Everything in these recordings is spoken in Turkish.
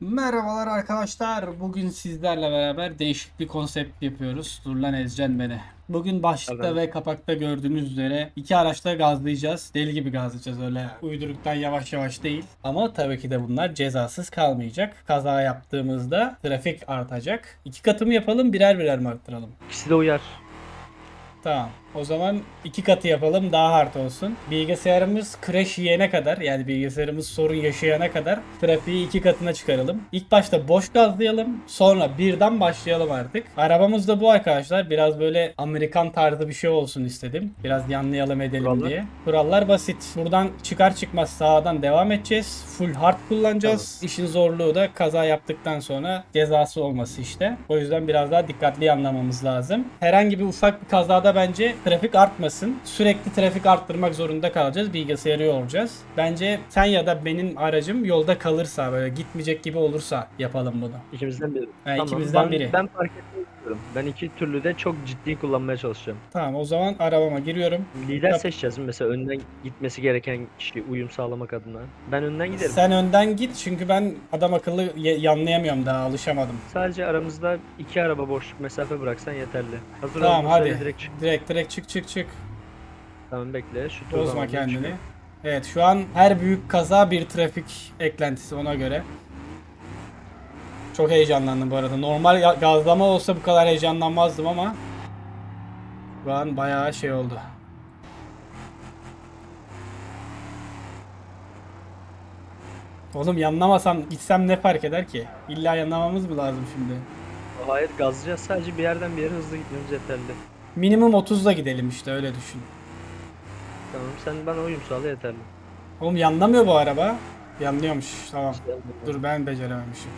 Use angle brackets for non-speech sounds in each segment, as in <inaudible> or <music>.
Merhabalar arkadaşlar. Bugün sizlerle beraber değişik bir konsept yapıyoruz. Dur lan ezeceksin beni. Bugün başlıkta Evet. ve kapakta gördüğünüz üzere iki araçla gazlayacağız. Deli gibi gazlayacağız öyle uyduruktan yavaş yavaş değil. Ama tabii ki de bunlar cezasız kalmayacak. Kaza yaptığımızda trafik artacak. İki katı mı yapalım birer birer mi arttıralım? İkisi de uyar. Tamam. O zaman iki katı yapalım daha hard olsun. Bilgisayarımız crash yiyene kadar yani bilgisayarımız sorun yaşayana kadar trafiği iki katına çıkaralım. İlk başta boş gazlayalım. Sonra birden başlayalım artık. Arabamız da bu arkadaşlar. Biraz böyle Amerikan tarzı bir şey olsun istedim. Biraz yanlayalım edelim Kurallar? diye. Kurallar basit. Buradan çıkar çıkmaz sağdan devam edeceğiz. Full hard kullanacağız. İşin zorluğu da kaza yaptıktan sonra cezası olması işte. O yüzden biraz daha dikkatli anlamamız lazım. Herhangi bir ufak bir kazada bence trafik artmasın. Sürekli trafik arttırmak zorunda kalacağız. Bilgisayarı yoracağız. Bence sen ya da benim aracım yolda kalırsa böyle gitmeyecek gibi olursa yapalım bunu. İkimizden biri. Ha, ikimizden ben, biri. Ben fark etmiyorum. Ben iki türlü de çok ciddi kullanmaya çalışacağım. Tamam o zaman arabama giriyorum. Lider Yap. seçeceğiz mesela önden gitmesi gereken kişi uyum sağlamak adına. Ben önden giderim. Sen önden git çünkü ben adam akıllı ye- yanlayamıyorum daha alışamadım. Sadece aramızda iki araba boşluk mesafe bıraksan yeterli. Hazır Tamam hadi. direkt çık. Direkt direkt çık çık çık. Tamam bekle. Şu tur Bozma zamanında kendini. çıkıyor. Evet şu an her büyük kaza bir trafik eklentisi ona göre. Çok heyecanlandım bu arada. Normal gazlama olsa bu kadar heyecanlanmazdım ama şu an bayağı şey oldu. Oğlum yanlamasam gitsem ne fark eder ki? İlla yanlamamız mı lazım şimdi? Hayır gazlayacağız. Sadece bir yerden bir yere hızlı gitmemiz yeterli. Minimum 30'la gidelim işte öyle düşün. Tamam sen bana uyum sağla yeterli. Oğlum yanlamıyor bu araba. Yanlıyormuş. Tamam. Dur ben becerememişim.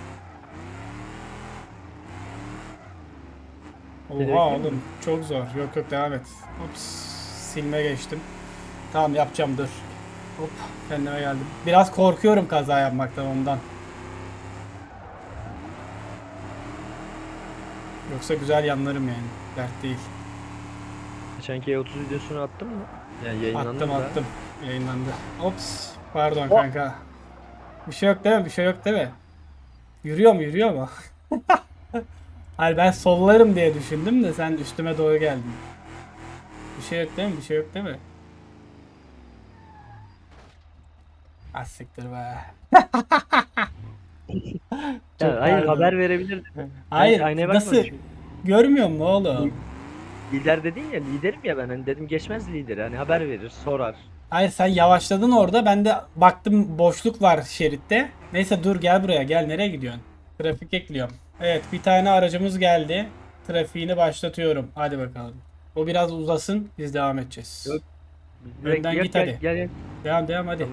Oha oğlum çok zor. Yok yok devam et. Ops silme geçtim. Tamam yapacağım dur. Hop kendime geldim. Biraz korkuyorum kaza yapmaktan ondan. Yoksa güzel yanlarım yani. Dert değil. Geçenki E30 videosunu attın mı? Yani yayınlandı Attım mı da? attım. Yayınlandı. Ops pardon Oh. kanka. Bir şey yok değil mi? Bir şey yok değil mi? Yürüyor mu? Yürüyor mu? <laughs> Hayır ben sollarım diye düşündüm de sen üstüme doğru geldin. Bir şey yok değil mi? Bir şey yok değil mi? Az siktir be. <laughs> Çok Ya, hayır pardon. haber verebilir. Hayır aynaya nasıl? bakmadım. Görmüyor mu oğlum? Lider dedin ya liderim ya ben hani dedim geçmez lider hani haber verir sorar. Hayır sen yavaşladın orada. Ben de baktım boşluk var şeritte. Neyse dur gel buraya. Gel nereye gidiyorsun? Trafik ekliyorum. Evet bir tane aracımız geldi. Trafiğini başlatıyorum. Hadi bakalım. O biraz uzasın. Biz devam edeceğiz. Yok. Önden git gel, hadi. Gel gel. Devam devam hadi.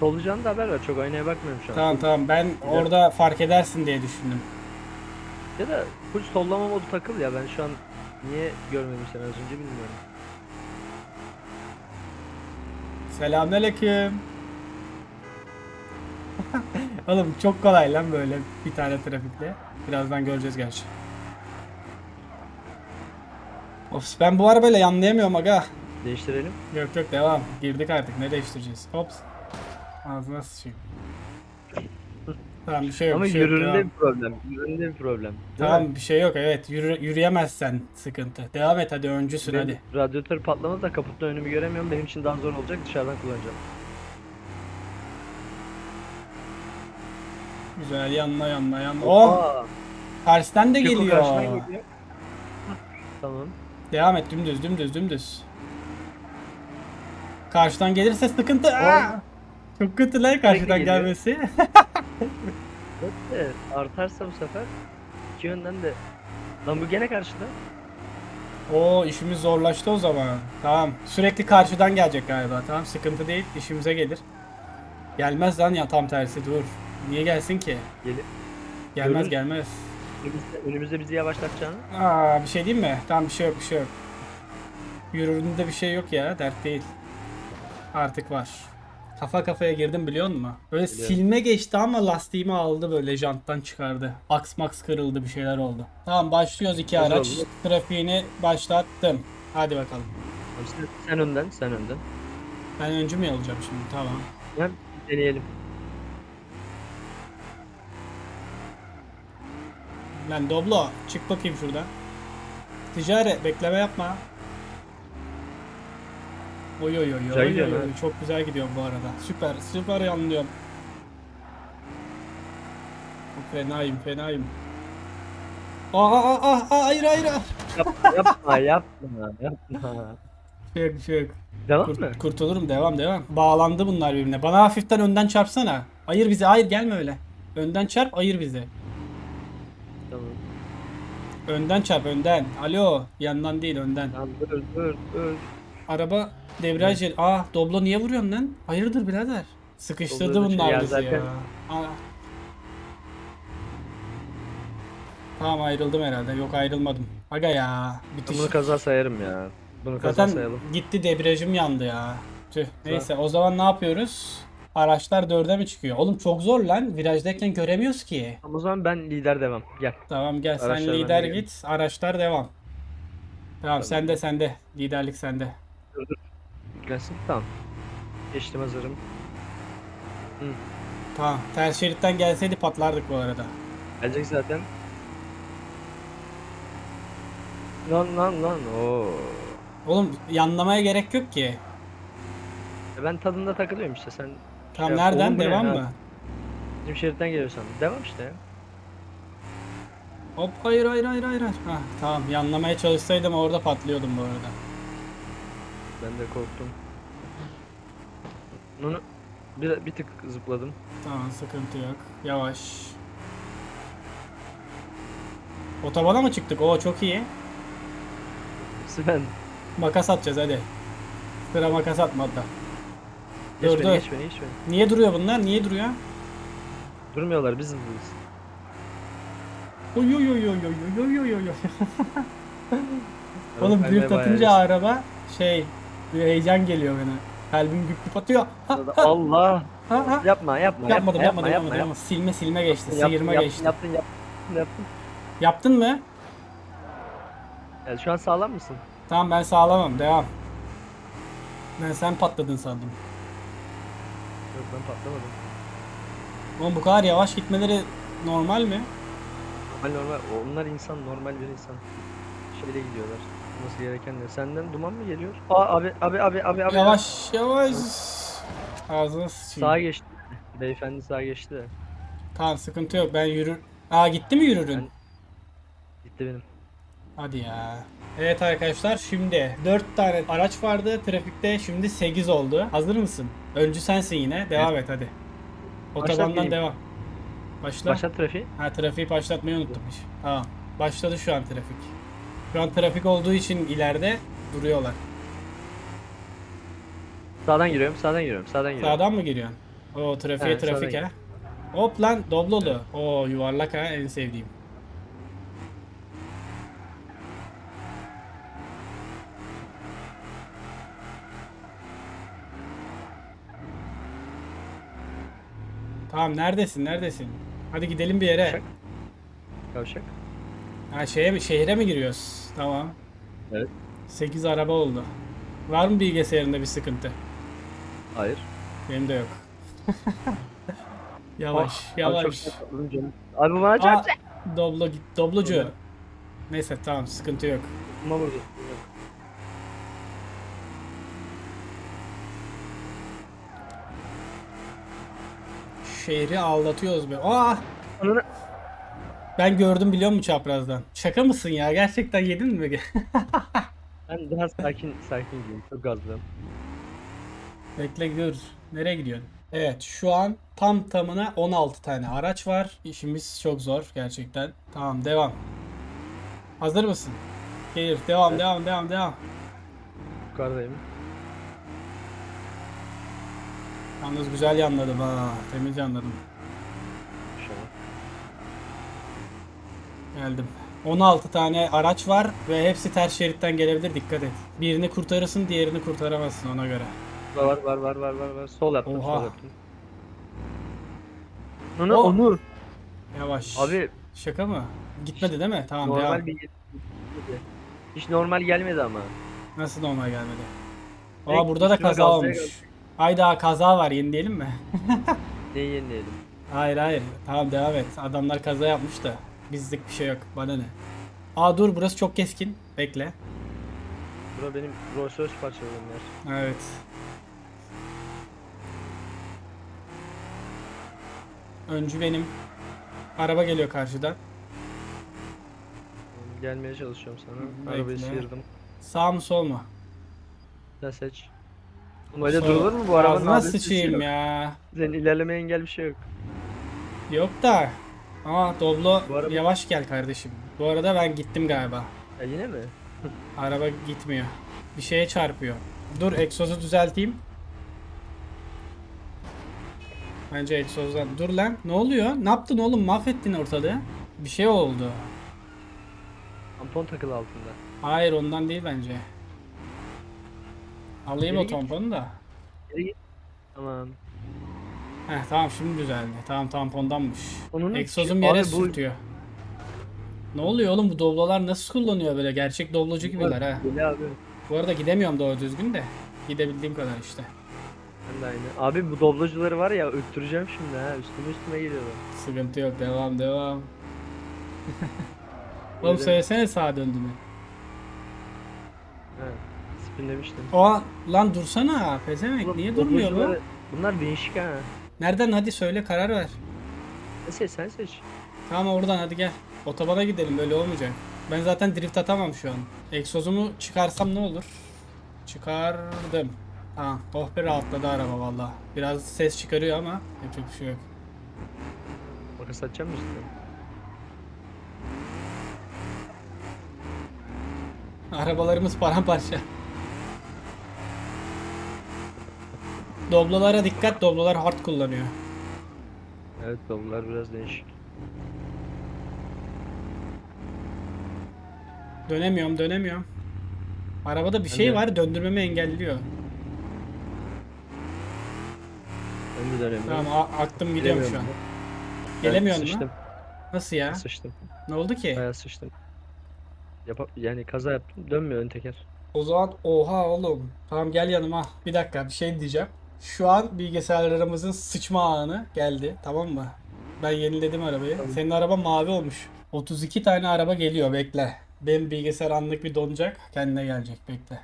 Solucanı da haber ver çok aynaya bakmıyorum şu an. Tamam tamam ben orada fark edersin diye düşündüm. Ya da full sollama modu takıl ya ben şu an niye görmedim seni az önce bilmiyorum. Selamünaleyküm. <laughs> Oğlum çok kolay lan böyle bir tane trafikte. Birazdan göreceğiz gerçi. Of ben bu arabayla yanlayamıyorum aga. Değiştirelim. Yok yok devam. Girdik artık. Ne değiştireceğiz? Hops. Ağzına sıçayım. Tamam bir şey yok. Ama bir şey yok, yürüründe devam. bir problem. Yürüründe bir problem. Mi? Tamam bir şey yok evet. Yürü, yürüyemezsen sıkıntı. Devam et hadi öncüsün Benim hadi. Radyatör patlamadı da kaputta önümü göremiyorum. Benim için daha zor olacak. Dışarıdan kullanacağım. Güzel yanla yanla yanla. Oh! Aa, Karşıdan da Gökhan geliyor. karşıdan geliyor. Tamam. Devam et dümdüz dümdüz dümdüz. Karşıdan gelirse sıkıntı. Aa! Çok kötü lan karşıdan geliyor. gelmesi. <laughs> Evet, artarsa bu sefer iki yönden de Lan bu gene karşıda. Oo işimiz zorlaştı o zaman. Tamam. Sürekli karşıdan gelecek galiba. Tamam sıkıntı değil. işimize gelir. Gelmez lan ya tam tersi dur. Niye gelsin ki? Gelip Gelmez Görürüz. gelmez. önümüzde, önümüzde bizi yavaşlatacağını. Aa bir şey diyeyim mi? Tamam bir şey yok bir şey yok. Yürüründe bir şey yok ya dert değil. Artık var. Kafa kafaya girdim biliyor musun? Böyle Biliyorum. silme geçti ama lastiğimi aldı böyle janttan çıkardı. Aks maks kırıldı bir şeyler oldu. Tamam başlıyoruz iki Hazır araç. oldu. Trafiğini başlattım. Hadi bakalım. Sen, sen önden, sen önden. Ben öncü mü olacağım şimdi? Tamam. Ben deneyelim. Lan Doblo çık bakayım şuradan. Ticari bekleme yapma. Oy oy oy Güzel oy, gidiyor oy, lan. oy. Çok güzel gidiyorum bu arada. Süper süper yanlıyorum. Fenayım fenayım. Aa aa aa aa hayır hayır. hayır. Yapma yapma <laughs> yapma yapma. Bir şey yok, bir şey yok. Devam Kurt- mı? kurtulurum devam devam. Bağlandı bunlar birbirine. Bana hafiften önden çarpsana. Ayır bizi hayır gelme öyle. Önden çarp ayır bizi. Önden çarp önden. Alo yandan değil önden. Tamam dur dur dur. Araba debriyaj el. Aa Doblo niye vuruyorsun lan? Hayırdır birader? Sıkıştırdı Doblo bunlar şey bizi zaten- ya. Aa. Tamam ayrıldım herhalde. Yok ayrılmadım. Aga ya. Bitiş. bunu kaza sayarım ya. Bunu kaza Zaten sayalım. gitti debriyajım yandı ya. Tüh. Neyse o zaman ne yapıyoruz? Araçlar dörde mi çıkıyor? Oğlum çok zor lan. Virajdayken göremiyoruz ki. Ama o zaman ben lider devam. Gel. Tamam gel sen Araçlar lider bende git. Araçlar devam. Tamam, sende sende. Liderlik sende. Gelsin. Tamam. Geçtim hazırım. Tamam. Ters şeritten gelseydi patlardık bu arada. Gelecek zaten. Lan lan lan. Oo. Oğlum yanlamaya gerek yok ki. E Ben tadında takılıyorum işte sen. Tamam Şey, nereden? oğlum bu ne Devam ya? mı? Bizim şeritten geliyorsan. Devam işte ya. Hop hayır hayır hayır hayır. hayır. Hah, tamam yanlamaya çalışsaydım orada patlıyordum bu arada. Ben de korktum. Bunu bir, bir tık zıpladım. Tamam sıkıntı yok. Yavaş. Otobana mı çıktık? Oo çok iyi. Hepsi ben. Makas atacağız hadi. Sıra makas atmadı. Geç Dur, beni, dur. geç beni, geç beni. Niye duruyor bunlar? Niye duruyor? Durmuyorlar biz hızlıyız. Oy oy oy oy oy oy oy oy oy. <laughs> Oğlum Kaymaya drift bayağı atınca araba şey bir heyecan geliyor bana. Kalbim güp güp atıyor. Ha, Sırada- ha, Allah. ha, ha. Yapma yapma. Yapmadım yapmadım yapma, yapmadım. yapma, yapmadım. Silme silme geçti. yapma. Sıyırma Yaptın, geçti. Yaptın yaptın yaptın. Yaptın mı? Yani şu an sağlam mısın? Tamam ben sağlamam. Devam. Ben sen patladın sandım. Yok ben patlamadım. Oğlum bu kadar yavaş gitmeleri normal mi? Normal normal. Onlar insan normal bir insan. Şeyle gidiyorlar. Nasıl gereken de. Senden duman mı geliyor? Aa abi abi abi abi abi. Yavaş yavaş. Ağzına sıçayım. Sağa geçti. Beyefendi sağa geçti. Tamam sıkıntı yok. Ben yürür. Aa gitti mi yürürün? Ben- Gitti benim. Hadi ya. Evet arkadaşlar şimdi 4 tane araç vardı trafikte şimdi 8 oldu. Hazır mısın? Öncü sensin yine. Devam et hadi. Otobandan devam. Başla. Başlat trafiği. Ha trafiği başlatmayı unuttum. hiç. Tamam. Başladı şu an trafik. Şu an trafik olduğu için ileride duruyorlar. Sağdan giriyorum, sağdan giriyorum, sağdan giriyorum. Sağdan mı giriyorsun? Oo trafiğe Evet, sağdan trafik ha. gir. Hop lan doblolu. Oo yuvarlak ha en sevdiğim. Tamam neredesin neredesin? Hadi gidelim bir yere. Kavşak. Kavşak. Ha şeye mi şehre mi giriyoruz? Tamam. Evet. 8 araba oldu. Var mı bilgisayarında bir sıkıntı? Hayır. Benim de yok. <laughs> yavaş Ah, Abi yavaş. çok tatlı canım. Abi bana çarptı. doblo git doblocu. Doblo. Neyse tamam sıkıntı yok. Kuma vurdu. Şehri ağlatıyoruz be. Aa! Ananı. Ben gördüm biliyor musun çaprazdan? Şaka mısın ya? Gerçekten yedin mi? <laughs> Ben daha sakin sakin gideyim. Çok gazlıyım. Bekle dur. Nereye gidiyorsun? Evet şu an tam tamına 16 tane araç var. İşimiz çok zor gerçekten. Tamam devam. Hazır mısın? Gelir. Devam devam devam devam. Yukarıdayım. Yalnız güzel yanladım ha. Temiz yanladım. Geldim. 16 tane araç var ve hepsi ters şeritten gelebilir dikkat et. Birini kurtarırsın diğerini kurtaramazsın ona göre. Var var var var var var. Sol yaptım, Oha. sol yaptım. Onu Oh. Onur. Yavaş. Abi Şaka mı? Gitmedi değil mi? Tamam normal devam. bir hiç normal gelmedi ama. Nasıl normal gelmedi? Aa burada da kaza olmuş. gazlaya. Hayda kaza var yenileyelim mi? <laughs> Neyi yenileyelim? hayır hayır. Tamam devam et. Adamlar kaza yapmış da. Bizlik bir şey yok. Bana ne? Aa dur burası çok keskin. Bekle. Bura benim Rolls Royce parçalarım. Evet. Öncü benim. Araba geliyor karşıdan. Gelmeye çalışıyorum sana. Bekle. Arabayı sıyırdım. Sağ mı sol mu? Sen seç. Oğlum öyle Sol. durulur mu bu arabanın Ağzına adresi sıçayım yok. ya. Senin ilerlemeye engel bir şey yok. Yok da. Aa Doblo Bu araba- yavaş gel kardeşim. Bu arada ben gittim galiba. Ya yine mi? <laughs> Araba gitmiyor. Bir şeye çarpıyor. Dur egzozu düzelteyim. Bence egzozdan. Dur lan. Ne oluyor? Ne yaptın oğlum? Mahvettin ortalığı. Bir şey oldu. Tampon takılı altında. Hayır ondan değil bence. Alayım Geri o git. tamponu da. Geri git. Tamam. Heh tamam şimdi düzeldi. Tamam tampondanmış. Onun Egzozum yere Abi bu- sürtüyor. Ne oluyor oğlum bu doblolar nasıl kullanıyor böyle? Gerçek doblocu gibiler ha. Abi. Bu arada gidemiyorum doğru düzgün de. Gidebildiğim kadar işte. Ben de aynı. Abi bu doblocuları var ya öttüreceğim şimdi ha. Üstüme üstüme geliyorlar. Sıkıntı yok devam devam. <laughs> Oğlum Öyle. söylesene sağa döndüğünü. He. Spinlemiştim. O an, lan dursana Oğlum, niye durmuyor bu? Bunlar değişik ha. Nereden hadi söyle karar ver. Sen seç sen seç. Tamam oradan hadi gel. Otobana gidelim böyle olmayacak. Ben zaten drift atamam şu an. Egzozumu çıkarsam ne olur? Çıkardım. Tamam. Oh be rahatladı araba valla. Biraz ses çıkarıyor ama yapacak bir şey yok. Makas atacağım mı üstüne? Arabalarımız paramparça. Doblolara dikkat. Doblolar hard kullanıyor. Evet doblolar biraz değişik. Dönemiyorum, dönemiyorum. Arabada bir şey var, döndürmemi engelliyor. Ben de dönemiyorum. Tamam, a- aktım gidiyorum şu an. Gelemiyorum. Mu? Sıçtım. Nasıl ya? Sıçtım. Ne oldu ki? Bayağı sıçtım. Yapa yani kaza yaptım. Dönmüyor ön teker. O zaman oha oğlum. Tamam gel yanıma. Bir dakika bir şey diyeceğim. Şu an bilgisayarlarımızın sıçma anı geldi. Tamam mı? Ben yeniledim arabayı. Tamam. Senin araba mavi olmuş. 32 tane araba geliyor bekle. Benim bilgisayar anlık bir donacak. Kendine gelecek bekle.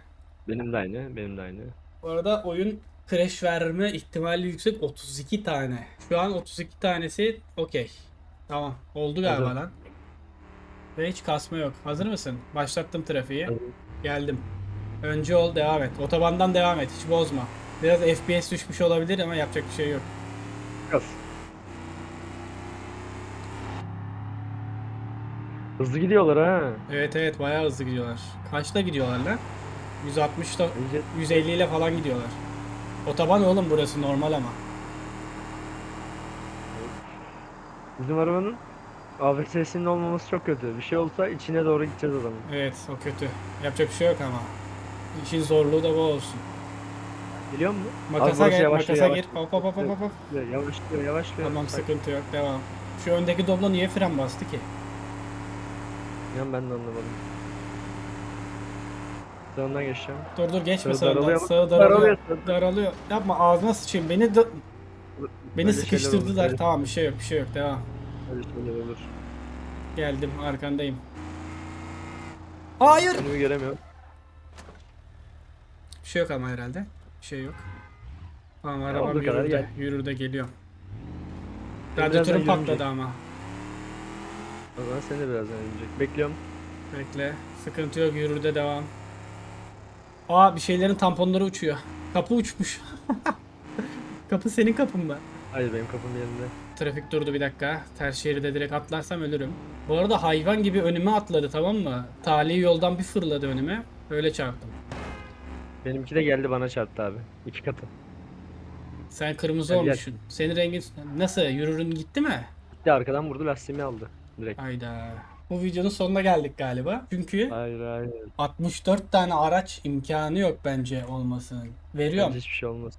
Benim de aynı. Benim de aynı. Bu arada oyun crash verme ihtimali yüksek 32 tane. Şu an 32 tanesi okey. Tamam. Oldu galiba Hazır. lan. Ve hiç kasma yok. Hazır mısın? Başlattım trafiği. Hazırım. Geldim. Önce ol devam et. Otobandan devam et. Hiç bozma. Biraz FPS düşmüş olabilir ama yapacak bir şey yok. Kas. Hızlı gidiyorlar ha. Evet evet bayağı hızlı gidiyorlar. Kaçta gidiyorlar lan? 160'da Bence 150 ile falan gidiyorlar. Otoban oğlum burası normal ama. bizim arabanın ABS'sinin olmaması çok kötü. Bir şey olsa içine doğru gideceğiz adamın. Evet o kötü. Yapacak bir şey yok ama. İşin zorluğu da bu olsun. Biliyor musun? Makasa burası gel, yavaşlıyor, makasa gir. yavaşlıyor. Hop hop hop hop hop. Yavaşlıyor yavaşlıyor. Tamam sıkıntı yok devam. Şu öndeki doblo niye fren bastı ki? inan ben de anlamadım. Sağından geçeceğim. Dur dur geçme Sağ sağdan. daralıyor. Sağı daralıyor. Daralıyor. Daralıyor. Yapma ağzına sıçayım. Beni da- beni Böyle şeyler olur, sıkıştırdılar. böyle- Tamam bir şey yok bir şey yok devam. Böyle şeyler olur. Geldim arkandayım. Hayır. Önümü göremiyorum. Bir şey yok ama herhalde. Bir şey yok. Tamam arabam olduğu kadar yürür de, gel. yürür de geliyor. Birazdan Radyatörüm yürümeyecek. patladı ama. O zaman seni de birazdan ölecek. Bekliyorum. Bekle. Sıkıntı yok yürür de devam. Aa bir şeylerin tamponları uçuyor. Kapı uçmuş. <laughs> Kapı senin kapın mı? Hayır benim kapım yerinde. Trafik durdu bir dakika. Ters şeride direkt atlarsam ölürüm. Bu arada hayvan gibi önüme atladı tamam mı? Tali yoldan bir fırladı önüme. Öyle çarptım. Benimki de geldi bana çarptı abi. İki katı. Sen kırmızı Gel, gel. olmuşsun. Senin rengin nasıl? Yürürün gitti mi? Gitti arkadan vurdu lastiğimi aldı. Direkt. Hayda. Bu videonun sonuna geldik galiba. Çünkü Hayır hayır. 64 tane araç imkanı yok bence olmasının. Veriyorum. Bence hiçbir şey olmaz.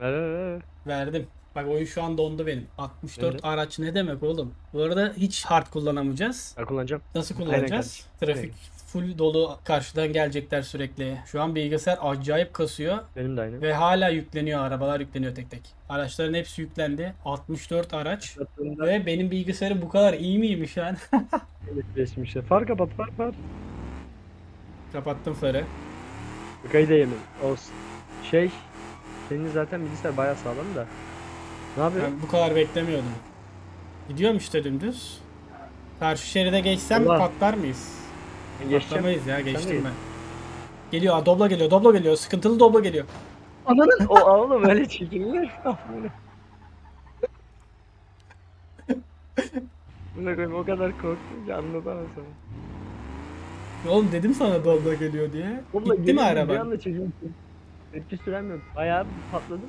Ver ver ver. Verdim. Bak oyun şu an dondu benim. 64 Evet. araç ne demek oğlum? Bu arada hiç hard kullanamayacağız. Ben kullanacağım. Nasıl kullanacağız? kardeşim. Trafik full dolu karşıdan gelecekler sürekli. Şu an bilgisayar acayip kasıyor Benim de aynı. ve hala yükleniyor. Arabalar yükleniyor tek tek. Araçların hepsi yüklendi. 64 araç. Ve benim bilgisayarım bu kadar iyi miymiş yani? <laughs> Geçmişte. Far kapat far far. Kapattım farı. Kayı da yemin. Olsun. Şey. Senin zaten bilgisayar bayağı sağlam da. Ne yapıyor? Ben bu kadar beklemiyordum. Gidiyorum işte dümdüz. Karşı şeride geçsem Allah. patlar mıyız? Geçeceğim. Ya geçtim geç. ben. Geliyor aa, dobla geliyor dobla geliyor sıkıntılı dobla geliyor. Ananın o oğlum öyle çekilir. Buna koyayım o kadar korktum ki anlatamam sana. Oğlum dedim sana dobla geliyor diye. Oğlum Gitti mi geliyorum, Bir anda çocuğum tepki süremiyorum. Bayağı bir patladım.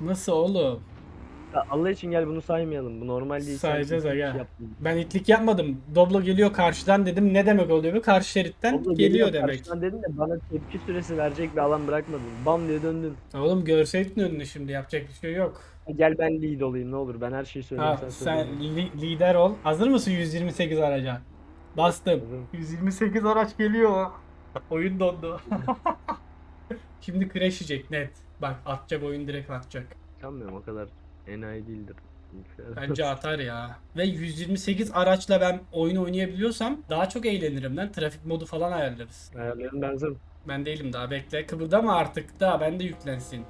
Nasıl oğlum? Allah için gel bunu saymayalım. Bu normal değil. Sayacağız şey aga. Ben itlik yapmadım. Doblo geliyor karşıdan dedim. Ne demek oluyor bu? Karşı şeritten Abla geliyor demek. karşıdan dedin de bana tepki süresi verecek bir alan bırakmadın. Bam diye döndün. Oğlum görseydin önünü şimdi yapacak bir şey yok. Gel ben lead olayım ne olur. Ben her şeyi söyleyeyim Ha, sen, sen li- lider ol. Hazır mısın 128 araca? Bastım. Hazırım. 128 araç geliyor. Oyun dondu. <laughs> Şimdi crash yiyecek net. Bak atacak oyun direkt atacak. Sanmıyorum o kadar enayi değildir. Bence <laughs> atar ya. Ve 128 araçla ben oyun oynayabiliyorsam daha çok eğlenirim lan. Trafik modu falan ayarlarız. Ayarlarım hazırım. Ben değilim daha bekle. Kıpırdama artık daha ben de yüklensin.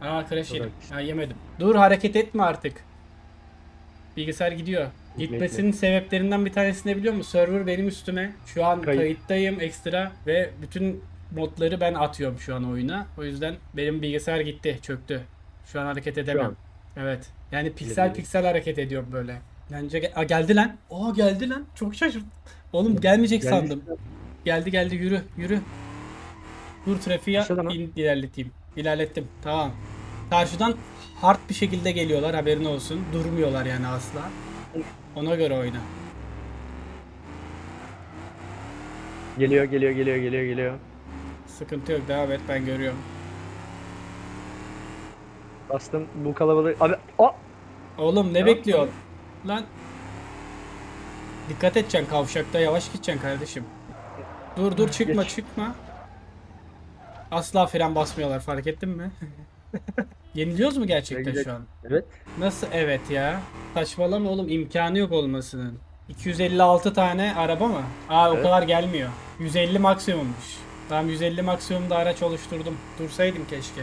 Aa crash yedim. Ha yemedim. Dur hareket etme artık. Bilgisayar gidiyor. Gitmesinin sebeplerinden bir tanesini biliyor musun? Server benim üstüme. Şu an Kayıt. kayıttayım ekstra ve bütün modları ben atıyorum şu an oyuna. O yüzden benim bilgisayar gitti, çöktü. Şu an hareket edemiyorum. Evet. Yani piksel Bilmiyorum. piksel hareket ediyorum böyle. Bence ge- Aa, geldi lan. Aa geldi lan. Çok şaşırdım. Oğlum gelmeyecek Geldi sandım. Geldi geldi yürü yürü. Dur trafiğe Başladı mı? in, ilerleteyim. İlerlettim. Tamam. Karşıdan hard bir şekilde geliyorlar haberin olsun. Durmuyorlar yani asla. Ona göre oyna. Geliyor geliyor geliyor geliyor geliyor. Sıkıntı yok devam et ben görüyorum. Bastım bu kalabalık. Abi o Oğlum ne bekliyorsun? Lan. Dikkat edeceksin kavşakta yavaş gideceksin kardeşim. Dur dur çıkma Geç. çıkma. Asla fren basmıyorlar fark ettin mi? <laughs> Yeniliyoruz mu gerçekten şu an? Evet. Nasıl evet ya? Saçmalama oğlum imkanı yok olmasının. 256 tane araba mı? Aa o Evet. kadar gelmiyor. 150 maksimummuş. Tamam 150 maksimumda araç oluşturdum. Dursaydım keşke.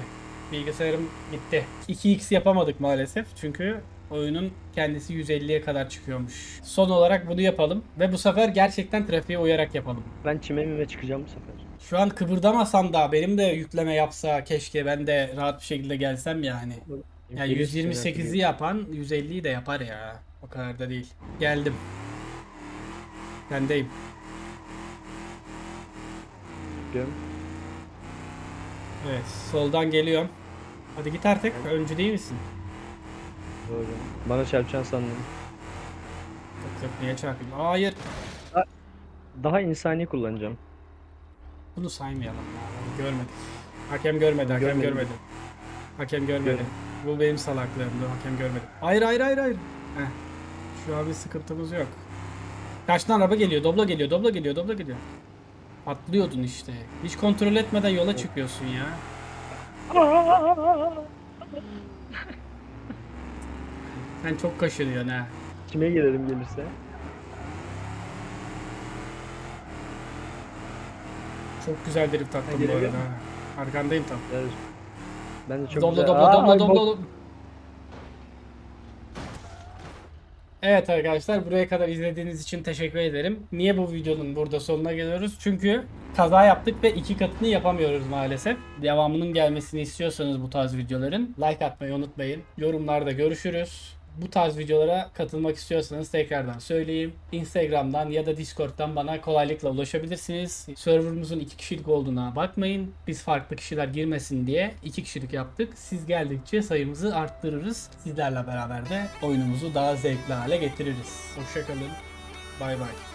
Bilgisayarım gitti. 2x yapamadık maalesef çünkü oyunun kendisi 150'ye kadar çıkıyormuş. Son olarak bunu yapalım ve bu sefer gerçekten trafiğe uyarak yapalım. Ben çimemime çıkacağım bu sefer. Şu an kıpırdamasam da benim de yükleme yapsa keşke ben de rahat bir şekilde gelsem yani. Ya Gelirsin 128'i yapan 150'yi de yapar ya. O kadar da değil. Geldim. Bendeyim. Diyorum. Evet, soldan geliyorum. Hadi git artık. Öncü değil misin? Doğru. Bana çarpacaksın sandım. Yok yok niye çarpayım? Hayır. Daha insani kullanacağım. Bunu saymayalım ya. Görmedik. Hakem görmedi, hakem Görmedim. görmedi. Hakem görmedi. Görmedim. Bu benim salaklığımdı, hakem görmedi. Hayır hayır hayır hayır. Heh. Şu an bir sıkıntımız yok. Karşıdan araba geliyor, dobla geliyor, dobla geliyor, dobla geliyor. Atlıyordun işte. Hiç kontrol etmeden yola çıkıyorsun ya. <laughs> Sen çok kaşınıyorsun ha. Kime gelelim gelirse. Çok güzel drift attın bu arada. Arkandayım tam. Evet. Ben de çok Dobla güzel. dobla Aa, dobla ay, dobla bak- dobla. Evet arkadaşlar buraya kadar izlediğiniz için teşekkür ederim. Niye bu videonun burada sonuna geliyoruz? Çünkü kaza yaptık ve iki katını yapamıyoruz maalesef. Devamının gelmesini istiyorsanız bu tarz videoların like atmayı unutmayın. Yorumlarda görüşürüz. Bu tarz videolara katılmak istiyorsanız tekrardan söyleyeyim. Instagram'dan ya da Discord'dan bana kolaylıkla ulaşabilirsiniz. Serverımızın iki kişilik olduğuna bakmayın. Biz farklı kişiler girmesin diye iki kişilik yaptık. Siz geldikçe sayımızı arttırırız. Sizlerle beraber de oyunumuzu daha zevkli hale getiririz. Hoşçakalın. Bay bay.